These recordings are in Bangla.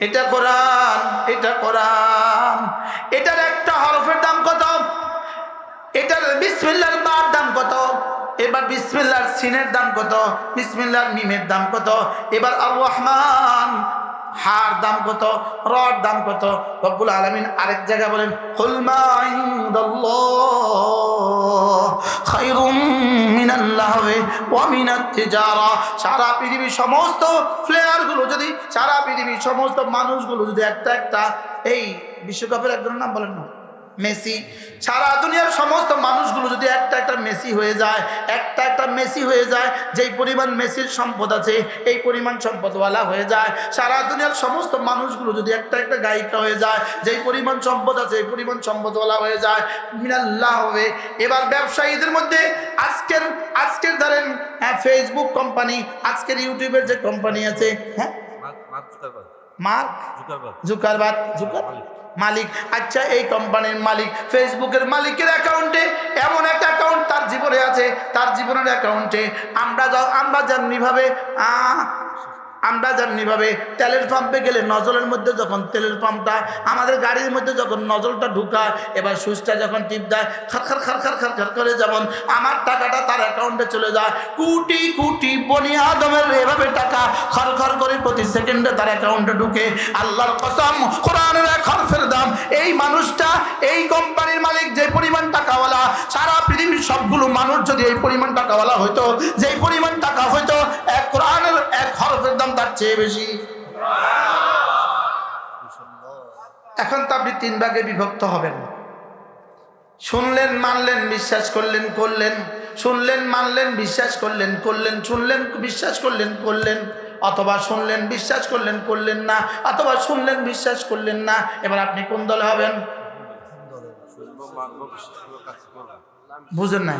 এটা কোরআন এটা কোরআন। এটার একটা হরফের দাম কত? এটার বিসমিল্লার বার দাম কত? এবার বিসমিল্লার সিনের দাম কত? বিসমিল্লার মিমের দাম কত? এবার আর রহমান হার দাম কত, রড দাম কত? রব্বুল আলমিন আরেক জায়গা বলেন সারা পৃথিবীর সমস্ত প্লেয়ারগুলো যদি, সারা পৃথিবীর সমস্ত মানুষগুলো যদি একটা একটা, এই বিশ্বকাপের একজনের নাম বলেন না। মেসি। সারা দুনিয়ার সমস্ত মানুষগুলো যদি একটা একটা মেসি হয়ে যায় একটা একটা মেসি হয়ে যায় যেই পরিমাণ মেসির সম্পদ আছে এই পরিমাণ সম্পদওয়ালা হয়ে যায়। সারা দুনিয়ার সমস্ত মানুষগুলো যদি একটা একটা গায়িকা হয়ে যায় যেই পরিমাণ সম্পদ আছে এই পরিমাণ সম্পদওয়ালা হয়ে যায়। মিনাল্লাহ হবে। এবার ব্যবসায়ীদের মধ্যে আজকের আজকের ধরেন হ্যাঁ ফেসবুক কোম্পানি আজকের ইউটিউবের যে কোম্পানি আছে হ্যাঁ? Mark Zuckerberg Zucker? মালিক। আচ্ছা এই কোম্পানির মালিক, ফেসবুকের মালিকের অ্যাকাউন্টে এমন এক অ্যাকাউন্ট তার জীবনে আছে, তার জীবনের অ্যাকাউন্টে আমরা আমরা যেমনিভাবে আমরা যেমনিভাবে তেলের পাম্পে গেলে নজলের মধ্যে যখন তেলের পাম্পটা আমাদের গাড়ির মধ্যে যখন নজলটা ঢুকায়, এবার সুইচটা যখন টিপ দেয়, খার খার খার খার খার খার করে যেমন আমার টাকাটা তার অ্যাকাউন্টে চলে যায়। কোটি কোটি বনি আদমের এভাবে টাকা খর খর করে প্রতি সেকেন্ডে তার অ্যাকাউন্টে ঢুকে। আল্লাহর কসম, কোরআনের এক হরফের দাম। এই মানুষটা, এই কোম্পানির মালিক যে পরিমাণ টাকাওয়ালা, সারা পৃথিবীর সবগুলো মানুষ যদি এই পরিমাণ টাকাওয়ালা হইতো, যেই পরিমাণ টাকা হইতো, এক কোরআনের এক হরফের দাম তার চেয়ে বেশি। এখন তো আপনি তিন ভাগে বিভক্ত হবেন। শুনলেন, মানলেন, বিশ্বাস করলেন করলেন। শুনলেন, মানলেন, বিশ্বাস করলেন করলেন। শুনলেন, বিশ্বাস করলেন করলেন। অথবা শুনলেন, বিশ্বাস করলেন করলেন না। অথবা শুনলেন, বিশ্বাস করলেন না। এবার আপনি কোন দলে হবেন? বুঝেন নাই?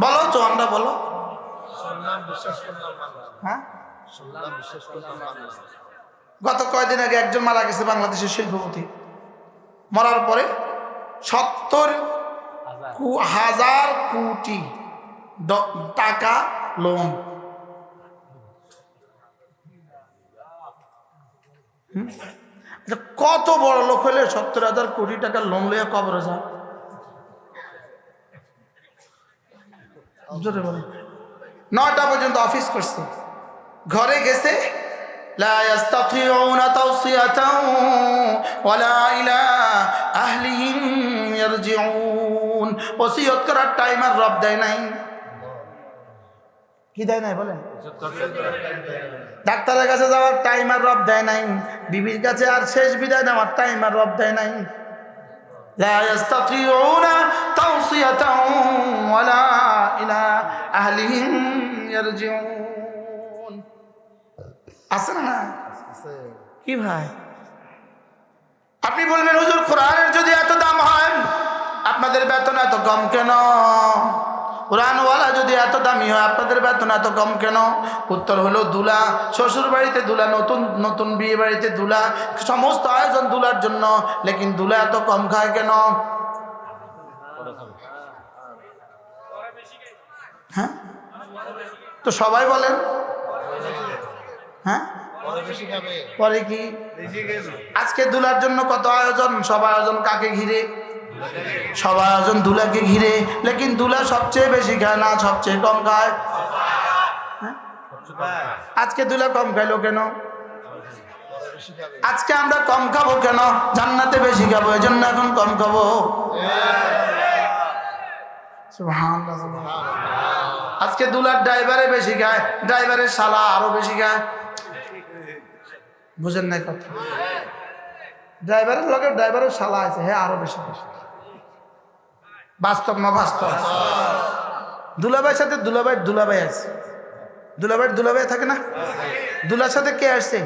বলো তো, আমরা বলো। হ্যাঁ? গত কয়দিন আগে একজন মারা গেছে বাংলাদেশের শিল্পপতি। মরার পরে সত্তর হাজার। কোটি টাকা লোন? আচ্ছা, কত বড় লোক হলে সত্তর হাজার কোটি টাকা লোন লইয়া কবরে যায়? জোরে বলেন। নয়টা পর্যন্ত অফিস করছে ঘরে গেছে لا يستطيعون توصية ولا إلى أهلهم يرجعون ওসিয়ত করার টাইম আর রব দেয় নাই কি দেয় নাই বলেন ডাক্তারের কাছে যাওয়ার টাইম আর রব দেয় নাই বিবির কাছে আর শেষ বিদায় নেওয়ার টাইম আর রব দেয় নাই لا يستطيعون توصية ولا إلى أهلهم يرجعون আছে না না কি ভাই আপনি বলবেন হুজুর কোরআনের যদি এত দাম হয় আপনাদের বেতন এত কম কেন কোরআনওয়ালা যদি এত দামি হয় আপনাদের বেতন এত কম কেন উত্তর হলো দুলা শ্বশুর বাড়িতে দুলা নতুন নতুন বিয়ে বাড়িতে দুলা সমস্ত আয়োজন দুলার জন্য লেকিন দুলা এত কম খায় কেন হ্যাঁ? তো সবাই বলেন। হ্যাঁ? পরে কি? আজকে দুলার জন্য কত আয়োজন? সব আয়োজন কাকে ঘিরে? সব আয়োজন দুলাকে ঘিরে। লেকিন দুলা সবচেয়ে বেশি খায় না সবচেয়ে কম খায়? হ্যাঁ? আজকে দুলা কম খাইলো কেন? আজকে আমরা কম খাব কেন? জান্নাতে বেশি খাব এই জন্য এখন কম খাব। আজকে দুলার ড্রাইভারে বেশি খায়, ড্রাইভারের শালা আরও বেশি খায়। বুঝেন নাই কথা? ড্রাইভারের লগে ড্রাইভারের শালা আছে হ্যাঁ আরও বেশি বেশি। বাস্তব না বাস্তব? দুলাভাইয়ের সাথে দুলাভাইয়ের দুলাভাই আছে। দুলাভাইয়ের দুলাভাই থাকে না? দুলার সাথে কে আসছে?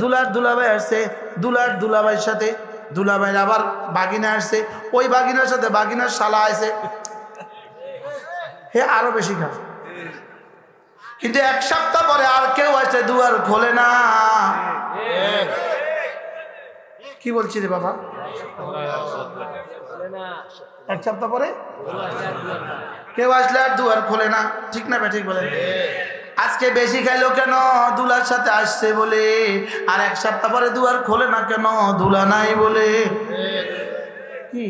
দুলার দুলাভাই আসছে, দুলার দুলাভাইয়ের সাথে। দুলাভাইয়ের আবার বাগিনা আসছে। ওই বাগিনার সাথে বাগিনার শালা আছে। হে আরও বেশি খায় কিন্তু এক সপ্তাহ পরে আর কেউ আছে দুয়ার খোলে না। কি বলছি রে বাবা? এক সপ্তাহ পরে? কেউ আসলে আর দুয়ার খোলে না। ঠিক না ঠিক বলে? আজকে বেশি খাইলো কেন? দুলার সাথে আসছে বলে। আর এক সপ্তাহ পরে দুয়ার খোলে না কেন? দুলা নাই বলে। কি?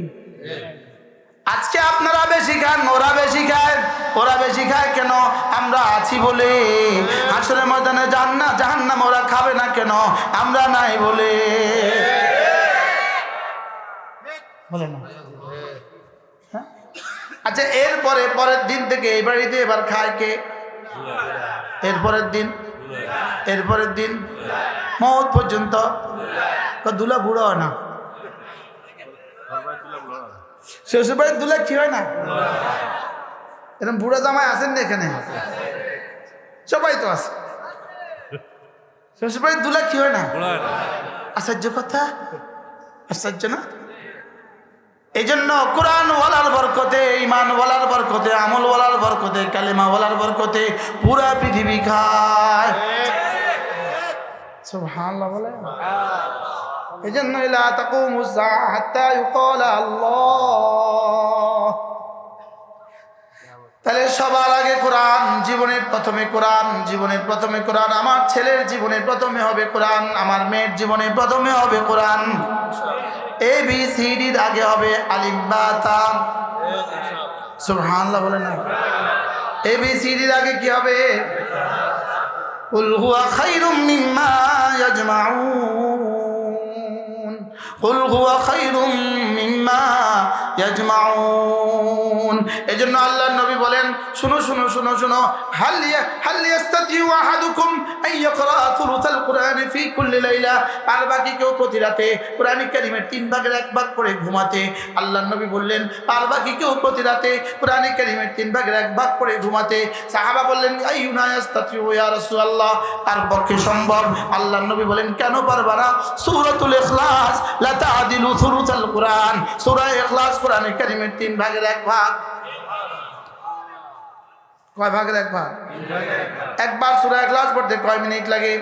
আজকে আপনারা বেশি খান, ওরা বেশি বেশি খায় কেন আমরা আছি বলে? আসলে ময়দানে যান না, জাহান্নাম ওরা খাবে না কেন? আমরা নাই বলে। না। হ্যাঁ? আচ্ছা এরপরে পরের দিন থেকে এই বাড়িতে এবার খায় কে? এরপরের দিন? এরপরের দিন? মত পর্যন্ত? দুলা বুড়ো হয় না। শ্বশুর বাড়ির দুলা কি হয় না? এরকম বুড়া জামাই আছেন না এখানে? সবাই তো আছে। শ্বশুরবাড়ির দুলা কি হয় না? আশ্চর্য কথা। আশ্চর্য না? এই জন্য কোরআন ওয়ালার বরকতে ইমান ওয়ালার বরকতে আমল ওয়ালার বরকতে কালিমা ওয়ালার বরকতে পুরা পৃথিবী খায়। বলে। এই জন্য ইলা তাকুমুসা হাত্তা ইউকালা আল্লাহ। তাহলে সবার আগে কোরআন জীবনের প্রথমে কোরআন জীবনের প্রথমে কোরআন আমার ছেলের জীবনে প্রথমে হবে কোরআন আমার মেয়ের জীবনে প্রথমে হবে কোরআন এ বি সি ডির আগে হবে আলিম বা তাম সুবহানাল্লাহ বলে না এ বি সি ডির আগে কি হবে قل هو خير مما يجمعون قل هو خير مما يجمعون এজন্য আল্লাহ নবী বলেন, শুনো শুনো শুনো শুনো। হাল আহাদুকুম আন থুলুসাল কুরআনি ফি কুল্লি লাইলা। আর বাকি কেউ প্রতি রাতে কোরআন কারীমের তিন ভাগের এক ভাগ পড়ে ঘুমাতে। আল্লাহ নবী বললেন, আর বাকি কেউ প্রতি রাতে কোরআন কারীমের তিন ভাগের এক ভাগ পড়ে ঘুমাতে। সাহাবা বললেন, আইয়ুনা ইয়াস্তাতিউ ইয়া রাসূলুল্লাহ? আর পক্ষে সম্ভব। আল্লাহ নবী বলেন, কেন পারবা না? সূরাতুল ইখলাস, লা তাদিলু থুলুসাল কুরআন। সূরা ইখলাস কোরআন কারীমের তিন ভাগের এক ভাগ। কয় ভাগের এক ভাগ। একবার সূরা ইখলাস পড়তে কয় মিনিট লাগে?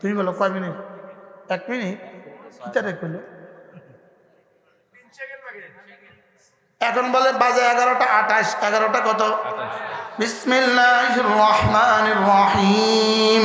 তুমি বলো কয় মিনিট? এক মিনিট? কিতারে এখন বলে বাজে এগারোটা আঠাশ। এগারোটা কত? বিসমিল্লাহির রহমানির রহিম।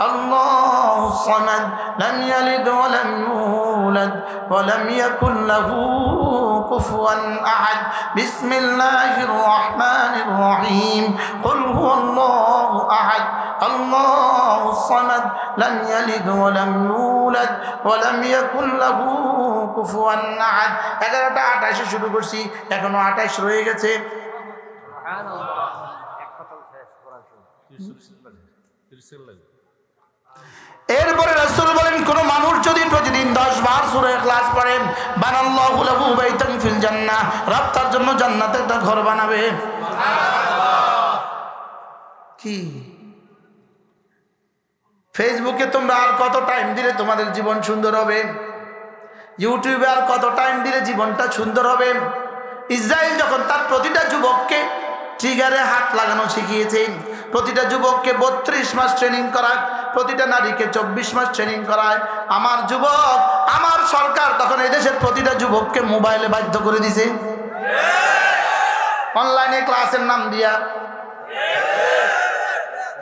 الله الصمد لم يلد ولم يولد ولم يكن له كفوا أحد بسم الله الرحمن الرحيم قل هو الله أحد الله الصمد لم يلد ولم يولد ولم يكن له كفوا أحد এগারোটা আঠাশে শুরু করছি এখনো আঠাশ রয়ে গেছে এরপরে রাসূল বলেন, কোন মানুষ যদি প্রতিদিন 10 বার সূরা ইখলাস পড়েন বানাল্লাহু লাহু বাইতান ফিল জান্নাহ, রব তার জন্য জান্নাতে একটা ঘর বানাবে। কি? ফেসবুকে তোমরা আর কত টাইম দিলে তোমাদের জীবন সুন্দর হবে? ইউটিউবে আর কত টাইম দিলে জীবনটা সুন্দর হবে? ইসরায়েল যখন তার প্রতিটা যুবককে ট্রিগারে হাত লাগানো শিখিয়েছে। প্রতিটা যুবককে বত্রিশ মাস ট্রেনিং করায়, প্রতিটা নারীকে চব্বিশ মাস ট্রেনিং করায়। আমার যুবক, আমার সরকার তখন এদেশের প্রতিটা যুবককে মোবাইলে বাধ্য করে দিছে। অনলাইনে ক্লাসের নাম দিয়া।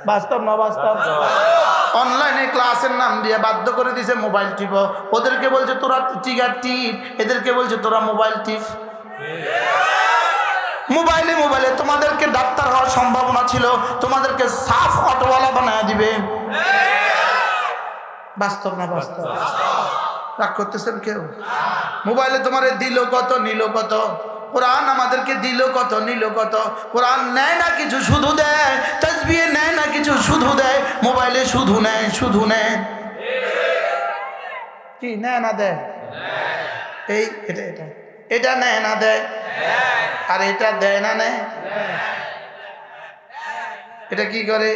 বাস্তব না বাস্তব? অনলাইনে ক্লাসের নাম দিয়ে বাধ্য করে দিছে মোবাইল টিপ। ওদেরকে বলছে, তোরা টিগার টিপ। এদেরকে বলছে, তোরা মোবাইল টিপ। মোবাইলে মোবাইলে। তোমাদেরকে ডাক্তার হওয়ার সম্ভাবনা ছিল। তোমাদেরকে সাফ অটোওয়ালা বানায় দিবে। বাস্তব না বাস্তব? রাগ করতেছেন কেউ? মোবাইলে তোমার দিল কত, নিল কত? কোরআন আমাদেরকে দিল কত, নিল কত? কোরআন নেয় না কিছু, শুধু দেয়। তসবিয়ে নেয় না কিছু, শুধু দেয়। মোবাইলে শুধু নেয় শুধু নেয়। কি, নেয় না দেয়? এই, এটা এটা। এটা নেয় না দেয়। আর এটা দেয় না নেয় এটা কি করে?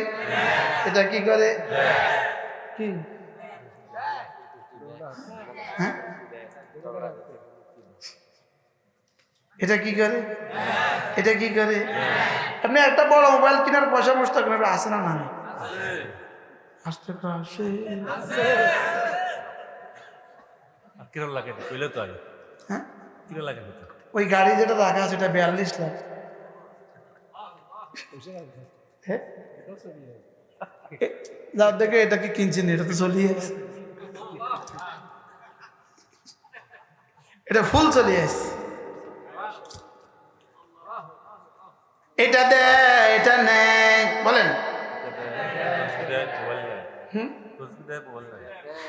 এটা কি করে? কি? হ্যাঁ? এটা কি করে? এটা কি করে? আপনি একটা বড় মোবাইল কেনার পয়সা বসতে করেন আসে না না আসতে আসে। কিরম লাগে? কইলে তো হ্যাঁ? কিরম লাগে? ওই গাড়ি যেটা রাখা আছে এটা বিয়াল্লিশ লাখ। হ্যাঁ? যার দেখে এটা কি কিনছেন? এটা তো চলিয়ে এটা ফুল চলিয়ে আছে এটা দে এটা নেই বলেন। এটা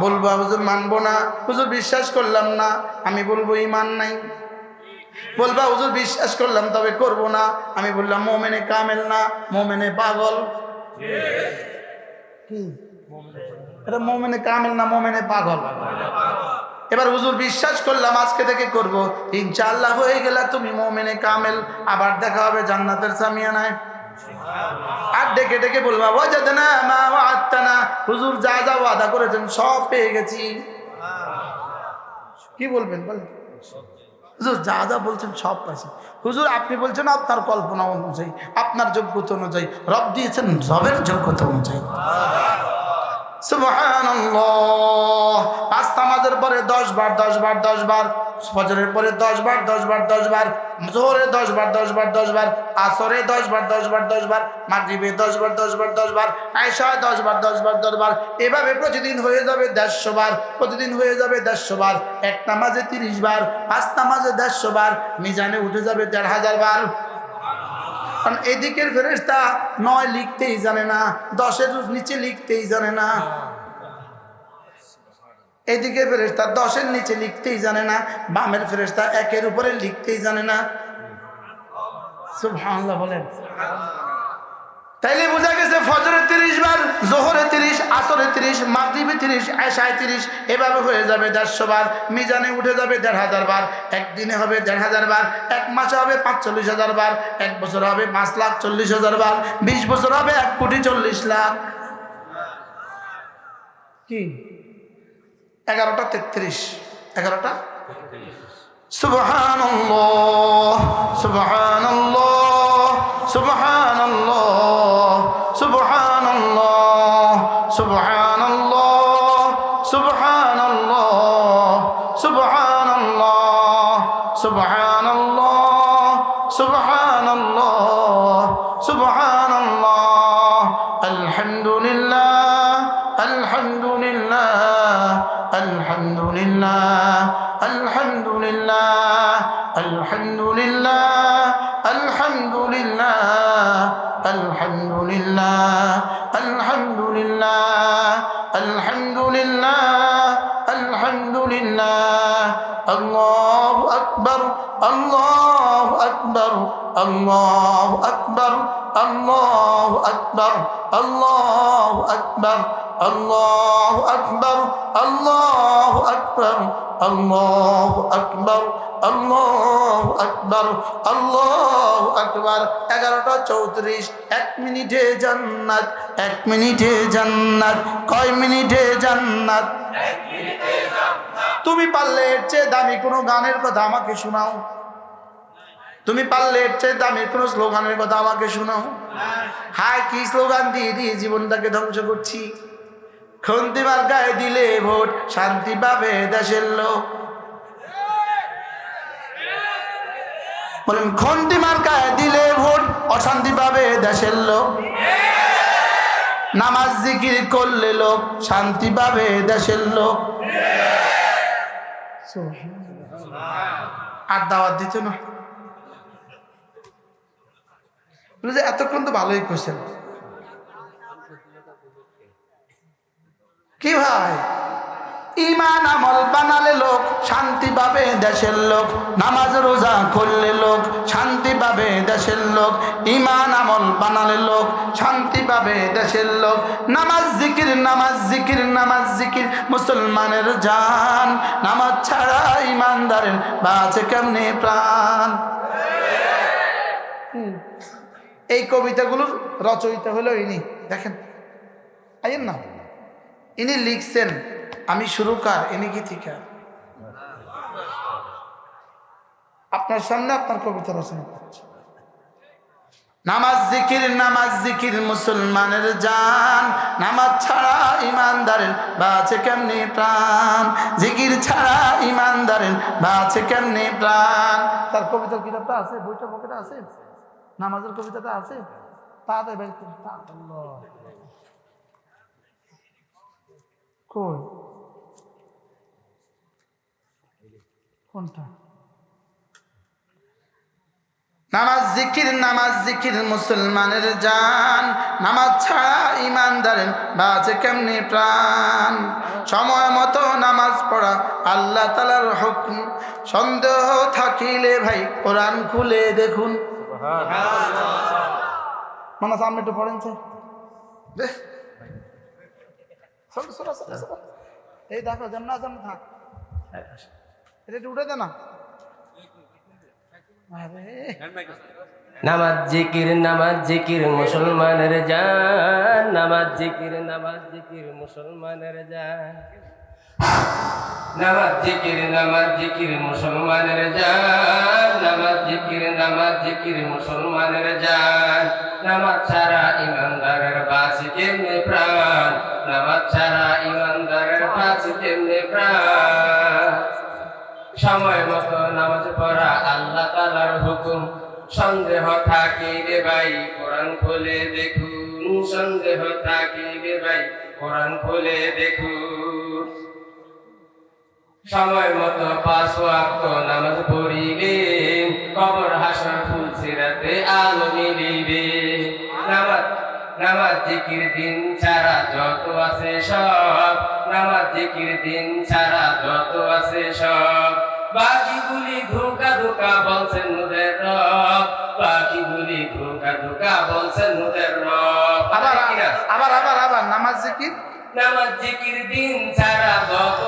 বলব, হুজুর, মানবো না। হুজুর, বিশ্বাস করলাম না। আমি বলব, ইমান নাই। বলবা, হুজুর, বিশ্বাস করলাম, তবে করব না। আমি বললাম, মোমেনে কামেল না, মোমেনে পাগল। এটা মোমেনে কামেল না মোমেনে পাগল? এবার হুজুর বিশ্বাস করলাম, আজকে থেকে করব? ইনশাআল্লাহ হয়ে গেলে তুমি মোমেনে কামেল, আবার দেখা হবে জান্নাতের সামিয়ানায়। আর ডেকে ডেকে বলবা ওয়াজাদ না মা ওয়াত্তানা হুজুর যা যা ওয়াদা করেছেন সব পেয়ে গেছি। কি বলবেন, বলেন। হুজুর, যা যা বলছেন সব পাইছি। হুজুর, আপনি বলছেন আপনার কল্পনা অনুযায়ী, আপনার যোগ্যতা অনুযায়ী, রব দিয়েছেন রবের যোগ্যতা অনুযায়ী। পাঁচ নামাজের পরে দশ বার দশ বার দশ বার ফজরের পরে দশ বার দশ বার দশবার দশবার দশবার দশ দশবার দশবার দশবার আসরে দশবার দশ বার মাগরীবে দশবার দশ বার আয়সায় দশবার দশবার দশবার এভাবে প্রতিদিন হয়ে যাবে দেড়শো বার প্রতিদিন হয়ে যাবে দেড়শো বার এক নামাজে তিরিশ বার পাঁচ নামাজে দেড়শো বার মিজানে উঠে যাবে দেড় হাজার বার কারণ এদিকের ফেরেস্তা নয় লিখতেই জানে না দশের নিচে লিখতেই জানে না এদিকে ফেরেস্তা দশের নিচে লিখতেই জানে না বামের ফেরেস্তা একের উপরে লিখতেই জানে না। সুবহানাল্লাহ বলেন। তাইলে বোঝা গেছে ফজরে তিরিশ বার জোহরে তিরিশ আসরে তিরিশ মাগরিবে তিরিশ আশায় তিরিশ এভাবে হয়ে যাবে দেড়শো বার মিজানে উঠে যাবে দেড় হাজার বার একদিনে হবে দেড় হাজার বার এক মাসে হবে পাঁচচল্লিশ হাজার বার এক বছর হবে পাঁচ লাখ চল্লিশ হাজার বার বিশ বছর হবে এক কোটি চল্লিশ লাখ। কি? এগারোটা তেত্রিশ। এগারোটা? সুবহান সুবহান সুবহান আল্লাহ আকবর আল্লাহ আকবর আল্লাহ আকবর আল্লাহ আকবর আল্লাহ আকবর আল্লাহ আকবর আল্লাহ আকবর আল্লাহ আকবর। এগারোটা চৌত্রিশ এক মিনিটে জান্নাত এক মিনিটে জান্নাত কয় মিনিটে জান্নাত? তুমি পারলে এর চেয়ে দামি কোনো গানের কথা আমাকে শোনাও। তুমি পারলে এর চেয়ে দামি কোনো স্লোগানের কথা আমাকে শোনাও। হায় কি স্লোগান দিয়ে দিয়ে জীবনটাকে ধ্বংস করছি। খন্তিমার গায়ে দিলে ভোট শান্তি পাবে দেশের লোক। বলেন খন্তিমার গায়ে দিলে ভোট অশান্তি পাবে দেশের লোক। নামাজ জিকির করলে লোক শান্তি পাবে দেশের লোক। আর দাওয়াত দিত না বলে যে, এতক্ষণ তো ভালোই করছেন। কি ভাই? ইমান আমল বানালে লোক, শান্তি পাবে দেশের লোক। নামাজ রোজা করলে লোক, শান্তি পাবে দেশের লোক। ইমান আমল বানালে লোক, শান্তি পাবে দেশের লোক। নামাজ জিকির নামাজ জিকির নামাজ জিকির, মুসলমানের জান। নামাজ ছাড়া ইমানদারের বাঁচে কেমনে প্রাণ। এই কবিতাগুলোর রচয়িতা হলো ইনি। দেখেন আইন না। ইনি লিখছেন, আমি সুরকার, ইনি গীতিকার। আপনার সামনে আপনার কবিতা রচনা করছে। নামাজ জিকির নামাজ জিকির, মুসলমানের জান। নামাজ ছাড়া ইমানদারের বাঁচে কেমনি প্রাণ? জিকির ছাড়া ইমানদারের বাঁচে কেমনি প্রাণ? তার কবিতার কিতাবটা আছে? বইটা পকেটে আছে? নামাজের কবিতাটা আছে? তাড়াতাড়ি। আল্লাহ। কই? কোনটা? নামাজ জিকির নামাজ জিকির, মুসলমানের জান। নামাজ ছাড়া ইমানদারের বাজে কেমনি প্রাণ? সময় মতো নামাজ পড়া আল্লাহ তালার হুকুম। সন্দেহ থাকিলে ভাই কোরআন খুলে দেখুন। মানে সামনে একটু পড়েন। এই দেখো যেমন না যেমন থাক। এটা একটু উঠে দে না। নামাজ জিকির নামাজ জিকির মুসলমানের জান। নামাজ জিকির নামাজ জিকির মুসলমানের জান। নামাজ জিকির নামাজ জিকির মুসলমানের জান। নামাজ জিকির নামাজ জিকির মুসলমানের জান। নামাজ ছাড়া ইমানদারের বাসি কেমনে প্রাণ? নামাজ ছাড়া ইমানদারের বাসি কেমনে প্রাণ? সময় মতো নামাজ পড়া আল্লাহ তালার হুকুম। সন্দেহ থাকি রে ভাই, কোরআন খুলে দেখুন। সন্দেহ থাকি রে ভাই, কোরআন খুলে দেখুন। সময় মতো পাঁচ ওয়াক্ত নামাজ পড়িলে কবর হাসর ফুল সিরাতে আলো মিলিবে নামাজ নামাজ জিকির দিন ছাড়া যত আছে সব নামাজ জিকির দিন ছাড়া যত আছে সব। বাকিগুলি ধোকা ধোকা বলছেন মুদের রব বাকিগুলি ধোকা ধোকা বলছেন মুদের রব। আবার আবার আবার আবার নামাজ জিকির? নামাজ জিকির দিন ছাড়া যত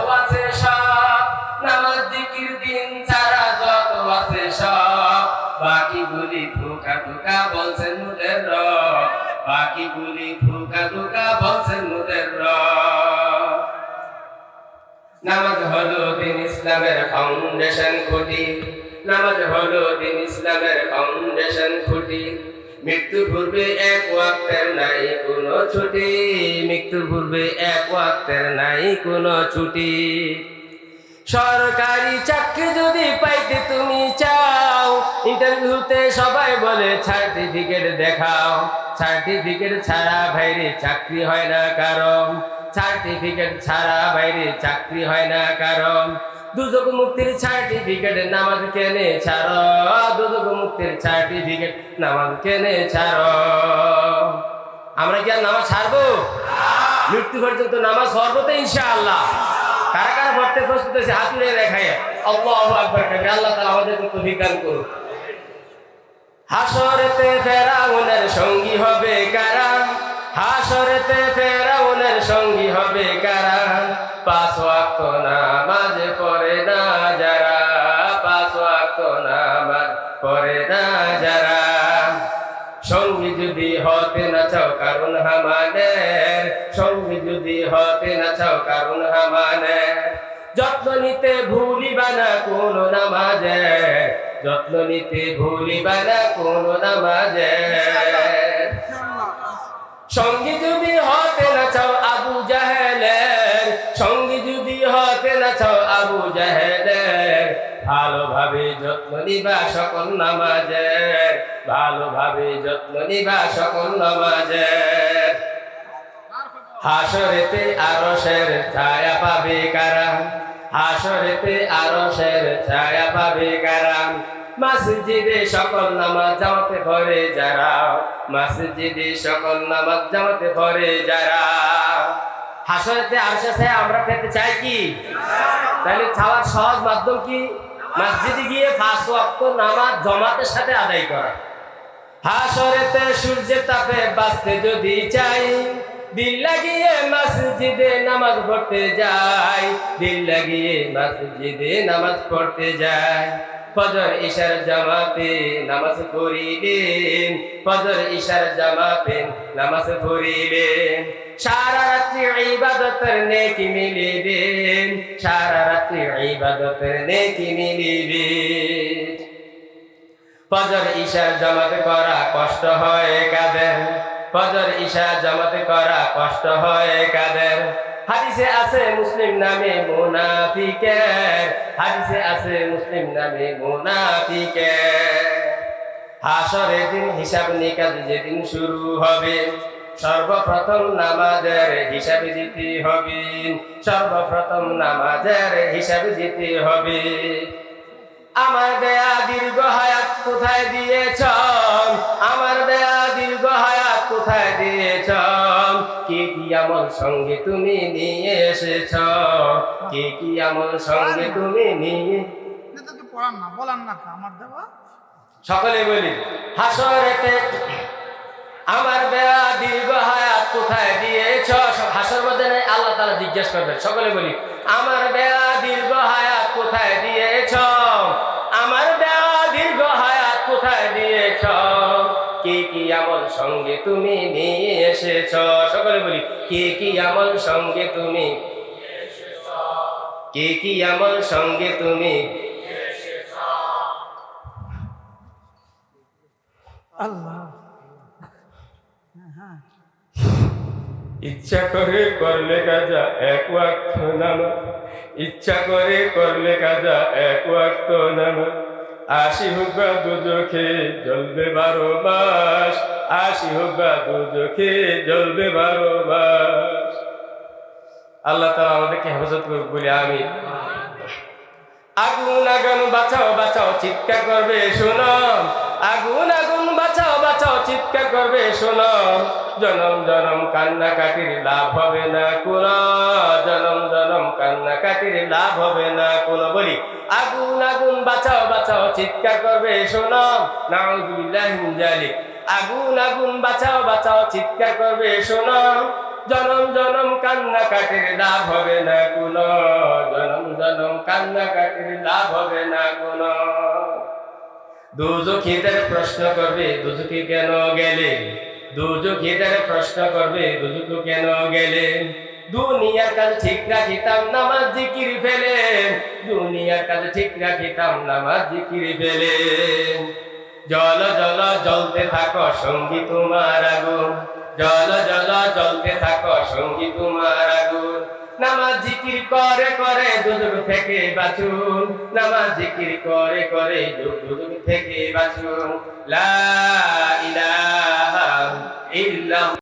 বাকিগুলি ধোকা ধোকা বলছেন মুদের নামাজ হলো দিন ইসলামের ফাউন্ডেশন খুঁটি। নামাজ হলো দিন ইসলামের ফাউন্ডেশন খুঁটি। মৃত্যু পূর্বে এক ওয়াক্তের নাই কোনো ছুটি। মৃত্যুর পূর্বে এক ওয়াক্তের নাই কোনো ছুটি। সরকারি চাকরি যদি পাইতে তুমি চাও ইন্টারভিউতে সবাই বলে সার্টিফিকেট দেখাও। সার্টিফিকেট ছাড়া বাইরে চাকরি হয় না কারণ। সার্টিফিকেট ছাড়া বাইরে চাকরি হয় না কারণ। দুজক মুক্তির সার্টিফিকেট নামাজ কেনে ছাড়ো। দুজক মুক্তির সার্টিফিকেট নামাজ কেনে ছাড়ো। আমরা কি আর নামাজ ছাড়বো? মৃত্যু পর্যন্ত নামাজ সর্বতে ইনশাআল্লাহ। কারা কারা পড়তে প্রস্তুত আছে হাত তুলে রেখায় আল্লাহু আকবার কবি আল্লাহ তাআলা আমাদের তো বিজ্ঞান করুন হাসরেতে ফেরাউনের সঙ্গী হবে কারা? হাসরেতে ফেরাউনের সঙ্গী হবে কারা? পাঁচ ওয়াক্ত নামাজ পড়ে না যারা? পাঁচ ওয়াক্ত নামাজ পড়ে না যারা? সঙ্গী যদি হতে না চাও কারণ হামানের সঙ্গী যদি হতে না চাও কারণ হামানের যত্ন নিতে ভুলিবা না কোনো নামাজে যত্ন নিতে ভুলিবা না কোনো নামাজে। সঙ্গী যদি হতে না চাও আবু জাহেলের, সঙ্গী যদি হতে না চাও আবু জাহেলের, ভালোভাবে যত্ন নিবা সকল নামাজের, ভালোভাবে যত্ন নিবা সকল নামাজের। হাসরেতে আরশের ছায়া পাবে কারা? হাসরেতে আরশের ছায়া পাবে কারা মসজিদে সকল নামাজ জামাতে পড়ে যারা। মসজিদে সকল নামাজ জামাতে পড়ে যারা। হাসরেতে আরশের ছায়া আমরা পেতে চাই কি? তাহলে ছাওয়ার সহজ মাধ্যম কি? মসজিদে গিয়ে পাঁচ ওয়াক্ত নামাজ জমাতের সাথে আদায় করা। হাসরেতে সূর্যের তাপে বাঁচতে যদি চাই দিল লাগিয়ে মসজিদে নামাজ পড়তে যাই। দিল লাগিয়ে মসজিদে নামাজ পড়তে যাই। ফজর, ইশার, জামাতে নামাজ পড়িলেন ফজর, ইশার, জামাতে নামাজ পড়িলেন সারা রাত্রি ইবাদতের নেকি মিলিবেন। সারা রাত্রি ইবাদতের নেকি মিলিবেন। ফজর ঈশা জামাতে করা কষ্ট হয় কাদের? ফজর ঈশা জামাতে করা কষ্ট হয় কাদের? হাদিসে আছে মুসলিম নামে মুনাফিকের। হাদিসে আছে মুসলিম নামে মুনাফিকের। হাসরের দিন হিসাব নিকাশ যেদিন শুরু হবে, সর্বপ্রথম নামাজের হিসাব দিতে হবে। সর্বপ্রথম নামাজের হিসাব দিতে হবে। আমার দেয়া দীর্ঘ হায়াত কোথায় দিয়েছ? আমার দেয়া কোথায় দিয়েছ কি কি আমল সঙ্গে তুমি নিয়ে এসেছ কি কি আমল সঙ্গে তুমি নিয়ে পড়ান না বলান না আমার দেওয়া। সকলে বলি হাসরেতে আমার দেয়া দীর্ঘ হায়াত কোথায় দিয়েছ? হাসর মধ্যে নেই আল্লাহ তারা জিজ্ঞেস করবেন। সকলে বলি আমার দেয়া দীর্ঘ হায়াত কোথায় দিয়েছ? আমল সঙ্গে তুমি নিয়ে এসেছ। সকলে বলি কে কি আমল সঙ্গে তুমি? কে কি আমল সঙ্গে তুমি? আল্লাহ। ইচ্ছা করে করলে কাজা এক ওয়াক্ত নামাজ ইচ্ছা করে করলে কাজা এক ওয়াক্ত নামাজ আশি হোক বা দুজখে জ্বলবে বারো মাস আশি হোক বা দুজখে জ্বলবে বারো মাস। আল্লাহ তালা আমাদেরকে হেফাজত করুক বলি আমি আগুন আগুন বাঁচাও বাঁচাও চিৎকার করবে শোনো। আগুন আগুন, বাঁচাও বাঁচাও, চিৎকার করবে, শোনো। জনম জনম কান্না কাটির লাভ হবে না কোন। জনম জনম কান্না কাটির লাভ হবে না কোন। বলি, আগুন আগুন, বাঁচাও বাঁচাও, চিৎকার করবে, শোনো। নাউজুবিল্লাহি জালিক আগুন আগুন, বাঁচাও বাঁচাও, চিৎকার করবে, শোনো। জনম জনম কান্না কাটির লাভ হবে না কোন। জনম জনম কান্না কাটির লাভ হবে না কোন। দুজখিদের প্রশ্ন করবে দুজখি কেন গেলে? দুজখিদের প্রশ্ন করবে দুজখ কেন গেলে? দুনিয়ার কাজ ঠিক রাখিতাম নামাজ জিকির ফেলে। দুনিয়ার কাজ ঠিক রাখিতাম নামাজ জিকির ফেলে। জল জল, জ্বলতে থাকো, সঙ্গী তোমার আগুন। জল জল, জ্বলতে থাকো, সঙ্গী তোমার আগুন। নামাজ জিকির করে করে দুদুর থেকে বাঁচুন। নামাজ জিকির করে করে দুদুর থেকে বাঁচুন। লা ইলাহা ইল্লাল্লাহ।